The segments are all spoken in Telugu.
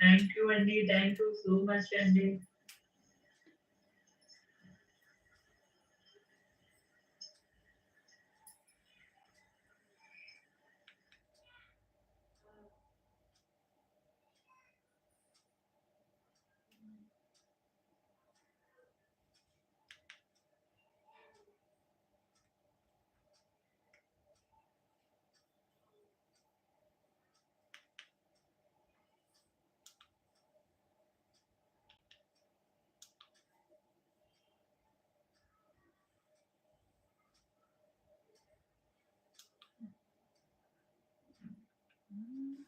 Thank you, Andy. Thank you so much, Andy.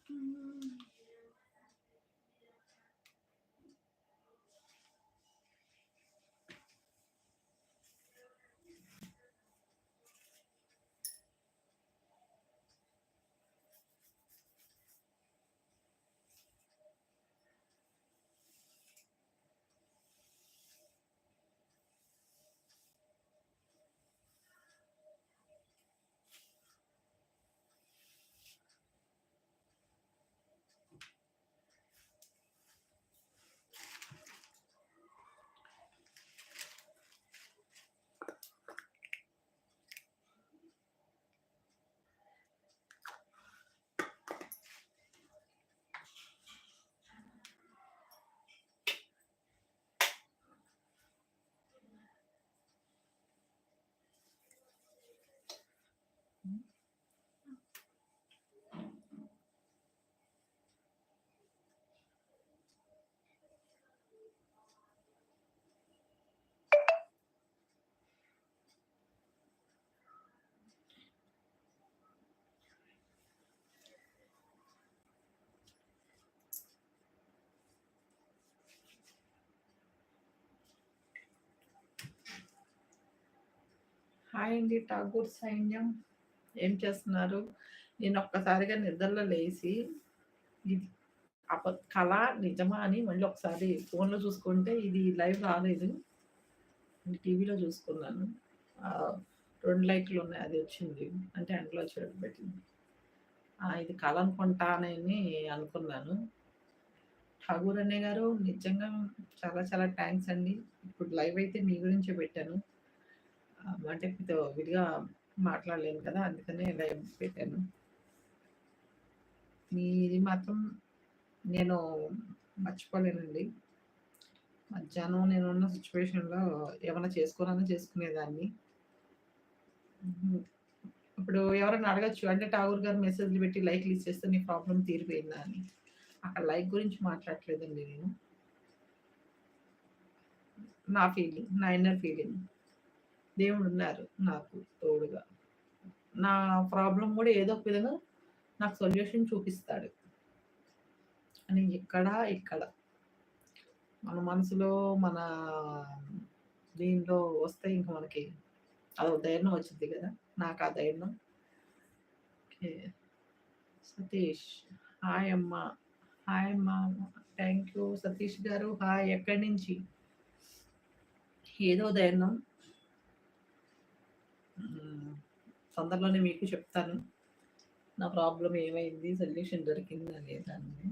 అండి హాయ్ అండి ఠాగూర్ సైన్యం. ఏం చేస్తున్నారు? నేను ఒక్కసారిగా నిద్రలో లేచి ఇది అప కళ నిజమా అని మళ్ళీ ఒకసారి ఫోన్లో చూసుకుంటే ఇది లైవ్ రాలేదు. టీవీలో చూసుకున్నాను. రెండు లైట్లు ఉన్నాయి అది వచ్చింది. అంటే అందులో వచ్చేటట్టు పెట్టింది. ఇది కళ అనుకుంటానని అనుకున్నాను. ఠాగూర్ అనే గారు నిజంగా చాలా చాలా థ్యాంక్స్ అండి. ఇప్పుడు లైవ్ అయితే మీ గురించే పెట్టాను. అంటే మీతో విడిగా మాట్లాడలేను కదా అందుకనే లైవ్ పెట్టాను. మీది మాత్రం నేను మర్చిపోలేనండి. మధ్యాహ్నం నేను ఉన్న సిచ్యువేషన్లో ఏమైనా చేసుకోనన్నా చేసుకునేదాన్ని. ఇప్పుడు ఎవరైనా అడగచ్చు అంటే ఠాగూర్ గారు మెసేజ్లు పెట్టి లైక్లు ఇచ్చేస్తే నీ ప్రాబ్లం తీరిపోయిందా అని. అక్కడ లైక్ గురించి మాట్లాడట్లేదండి నేను. నా ఫీలింగ్ నా ఇన్నర్ ఫీలింగ్. దేవుడు ఉన్నారు నాకు తోడుగా. నా ప్రాబ్లం కూడా ఏదో ఒక విధంగా నాకు సొల్యూషన్ చూపిస్తాడు. అని ఇక్కడ ఇక్కడ మన మనసులో మన దీనిలో వస్తే ఇంకా మనకి అదో ధైర్యం వచ్చింది కదా. నాకు ఆ ధైర్యం. ఓకే. సతీష్. హాయ్ అమ్మ. హాయ్ అమ్మ. థ్యాంక్ యూ సతీష్ గారు హాయ్. ఎక్కడి నుంచి? ఏదో ధైర్యం. తొందరలోనే మీకు చెప్తాను. నా ప్రాబ్లం ఏమైంది? సొల్యూషన్ దొరికిందా లేదా అని.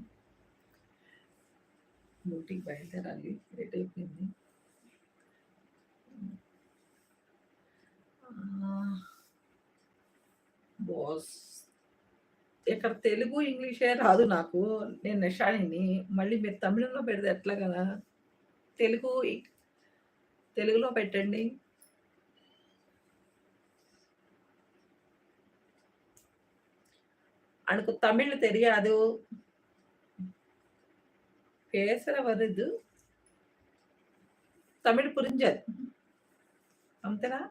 డ్యూటీకి బయలుదేరాలి. లేట్ అయిపోయింది. బాస్ ఇక్కడ తెలుగు ఇంగ్లీషే రాదు నాకు. నేను నిషాణిని మళ్ళీ మీరు తమిళంలో పెడితే ఎట్లా కదా? తెలుగు తెలుగులో పెట్టండి. எனக்கு தமிழ் தெரியாது. பேசுற வருது. தமிழ் புரிஞ்சது. அம்தரா?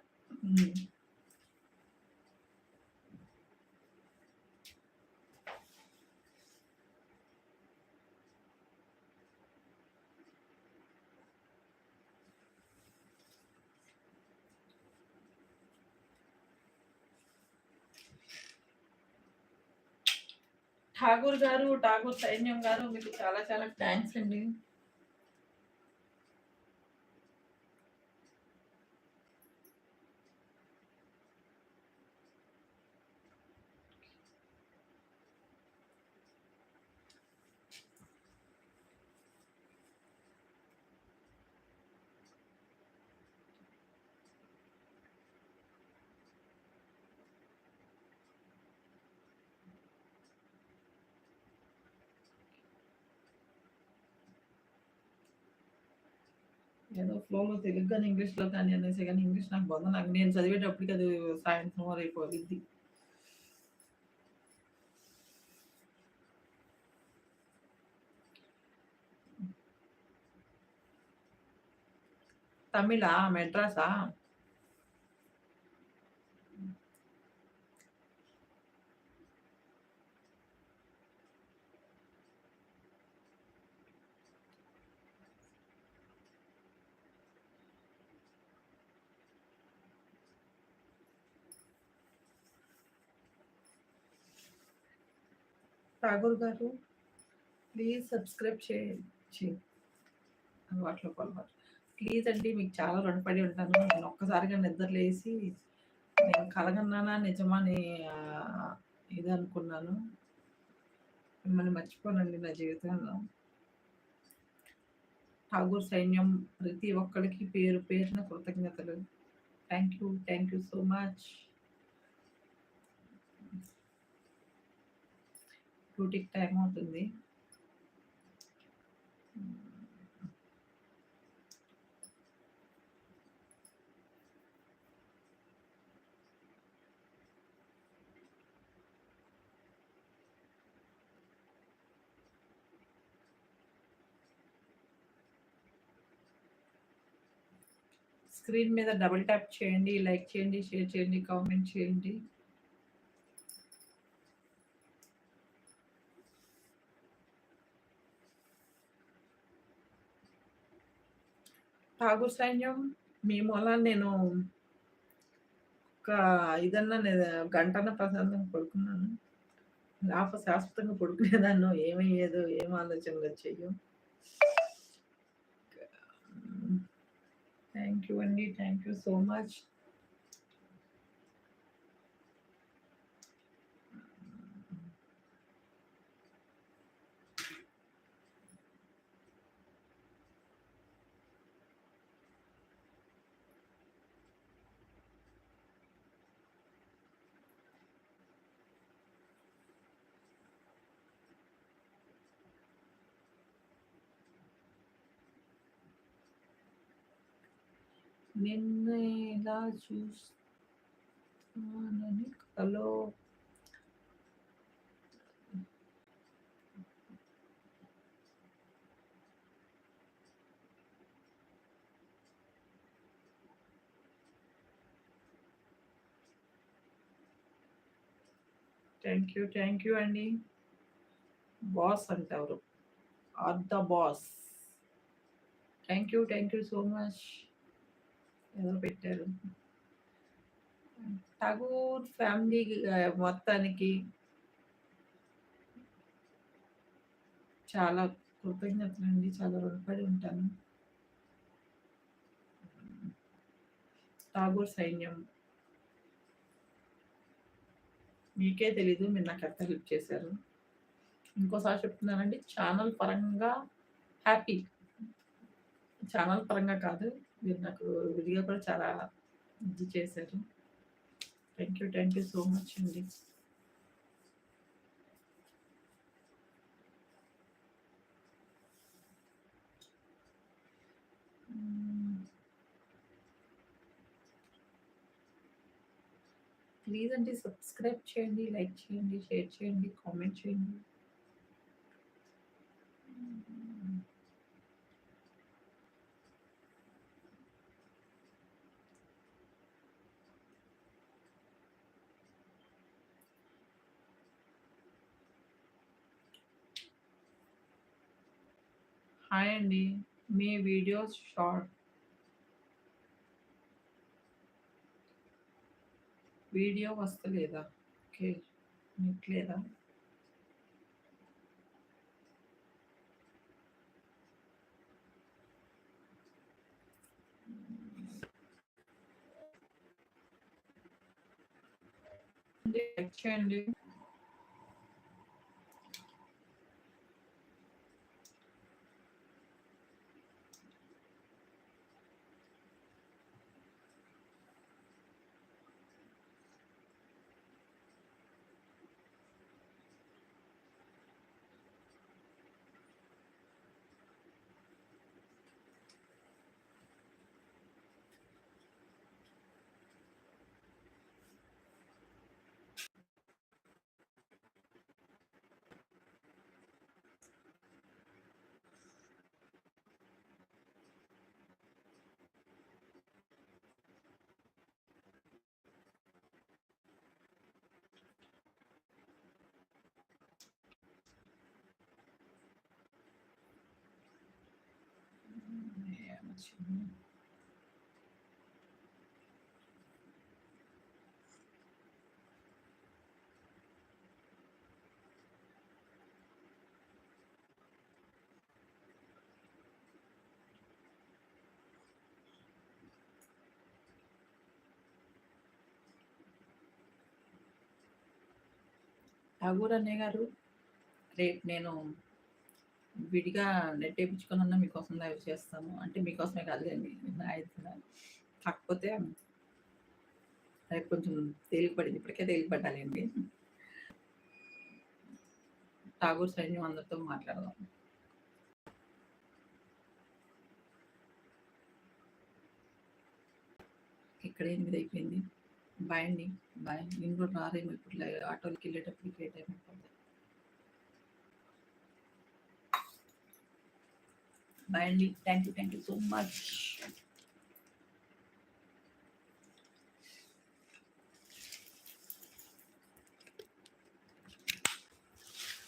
ఠాగూర్ గారు ఠాగూర్ సైన్యం గారు మీకు చాలా చాలా థ్యాంక్స్ అండి. ఏదో ఫ్లోలో తెలుగు కానీ ఇంగ్లీష్లో కానీ అనేసి కానీ ఇంగ్లీష్ నాకు బంధ నాకు నేను చదివేటప్పటికి అది సాయంత్రం వరకు అయిపోయింది తమిళా మెడ్రాసా? ఠాగూర్ గారు ప్లీజ్ సబ్స్క్రైబ్ చేయండి అలవాట్లో అలవాటు ప్లీజ్ అండి మీకు చాలా రుణపడి ఉంటాను. నేను ఒక్కసారిగా నిద్రలేసి నేను కలగన్నానా నిజమా అని ఇది అనుకున్నాను. మిమ్మల్ని మర్చిపోనండి నా జీవితంలో. ఠాగూర్ సైన్యం ప్రతి ఒక్కరికి పేరు పేరున కృతజ్ఞతలు. Thank you thank you so much. డ్యూటీకి టైం అవుతుంది. స్క్రీన్ మీద డబుల్ ట్యాప్ చేయండి లైక్ చేయండి షేర్ చేయండి కామెంట్ చేయండి. ఠాగూర్ సైన్యం మీ మూలాన నేను ఒక ఇదన్నా నేను గంటన ప్రశాంతంగా పడుకున్నాను. లాభ శాశ్వతంగా పడుకునేదాన్ని ఏమయ్యేదో ఏం ఆలోచనలు వచ్చాయో. థ్యాంక్ యూ అండి. థ్యాంక్ యూ సో మచ్ నిన్న ఇలా చూస్తానని కలో థ్యాంక్ యూ థ్యాంక్ యూ అండి బాస్ అంటారు are the boss thank you thank you so much ఏదో పెట్టారు? ఠాగూర్ ఫ్యామిలీ మొత్తానికి చాలా కృతజ్ఞతలు అండి. చాలా రుణపడి ఉంటాను. ఠాగూర్ సైన్యం మీకే తెలీదు. మీరు నాకు ఎంత హెల్ప్ చేశారు. ఇంకోసారి చెప్తున్నానండి. ఛానల్ పరంగా హ్యాపీ. ఛానల్ పరంగా కాదు. మీరు నాకు విడిగా కూడా చాలా ఇది చేశారు. Thank you thank you so much అండి. ప్లీజ్ అండి సబ్స్క్రైబ్ చేయండి లైక్ చేయండి షేర్ చేయండి కామెంట్ చేయండి. హాయ్ అండి మీ వీడియోస్ షార్ట్ వీడియో వస్తలేదా ఓకే నెట్ లేదా లైక్ చేయండి ఏమొచ్చింది? ఠాగూర్ అన్నయ్య గారు రేపు నేను విడిగా నెట్ వేయించుకున్నా మీకోసం లైవ్ చేస్తాను అంటే మీకోసమే కాదులేండి నా కాకపోతే రేపు కొంచెం తేలిపడింది ఇప్పటికే తేలిక పడ్డాలండి ఠాగూర్ సైన్యం అందరితో మాట్లాడదాం. ఇక్కడ ఎనిమిది అయిపోయింది. బాయ్ అండి. బాయ్. నేను కూడా రారేమో ఇప్పుడు ఆటోలకి వెళ్ళేటప్పుడు లేట్ అయిపోతుంది బాయ్ అండి thank you thank you so much